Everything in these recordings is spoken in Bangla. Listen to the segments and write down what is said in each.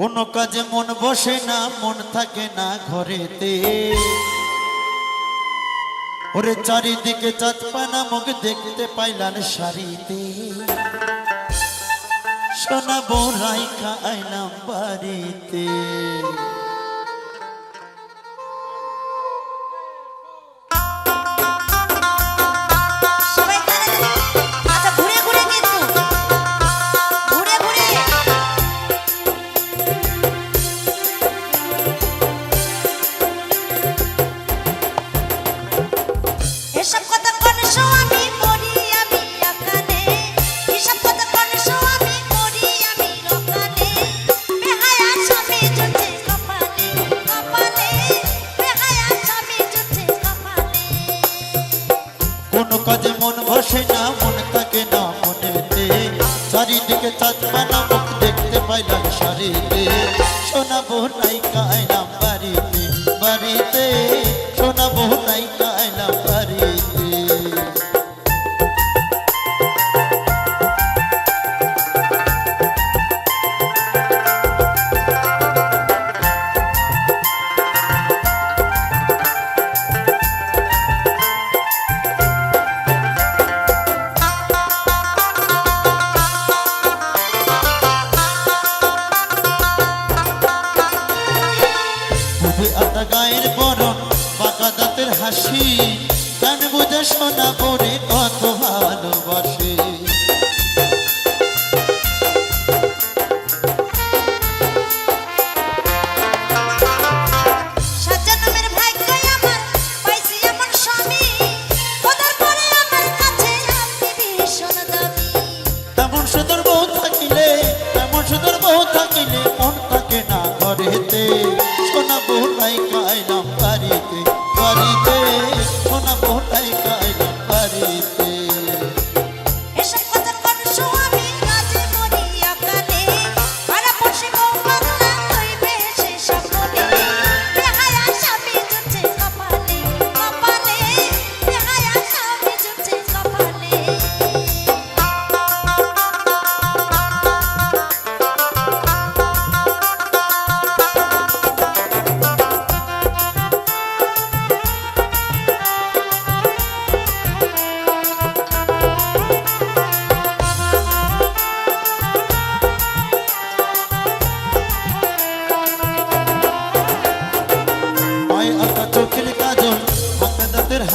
কোনো কাজে মন বসে না, মন থাকে না ঘরেতে। ওরে চারিদিকে চাঁদপানা মুখ দেখতে পাইলান সারিতে। সোনা বোরাই খাইলাম বাড়িতে। কোনো কাজে, মন বসে না, মন থাকে না মনেতে। চারিদিকে চাঁদমা নামক দেখতে পাইলাম শাড়িতে। সোনা নাই কায়না বাড়িতে বাড়িতে আটা গায়ের বরণ পাকা দাঁতের হাসি কান বুঝে শোনা পরে কত ভালোবাসে।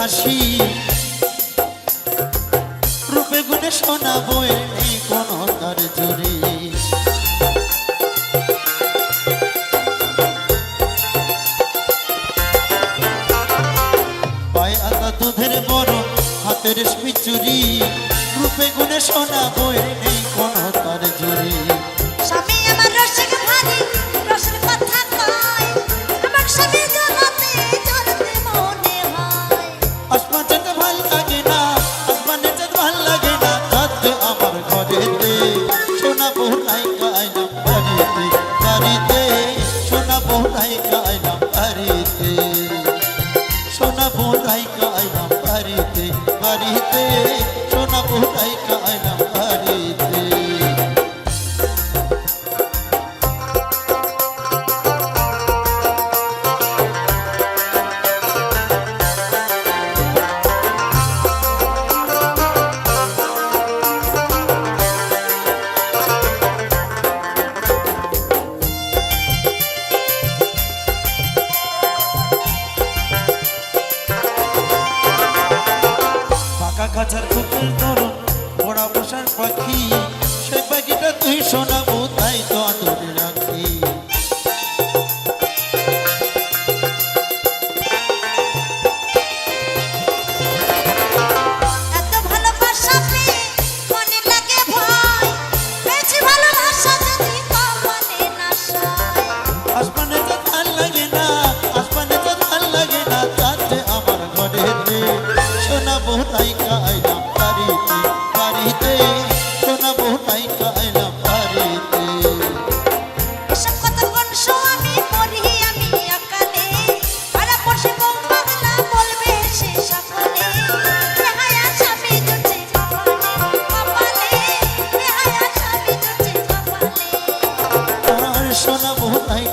হাসি রূপে গুণে সোনা বয়ে নেই কোনো তার জুড়ি পায়ে দুধের বড় হাতের রেশমি চুরি। রূপে গুণে সোনা বয়ে নেই কোনো শোনাবো তাই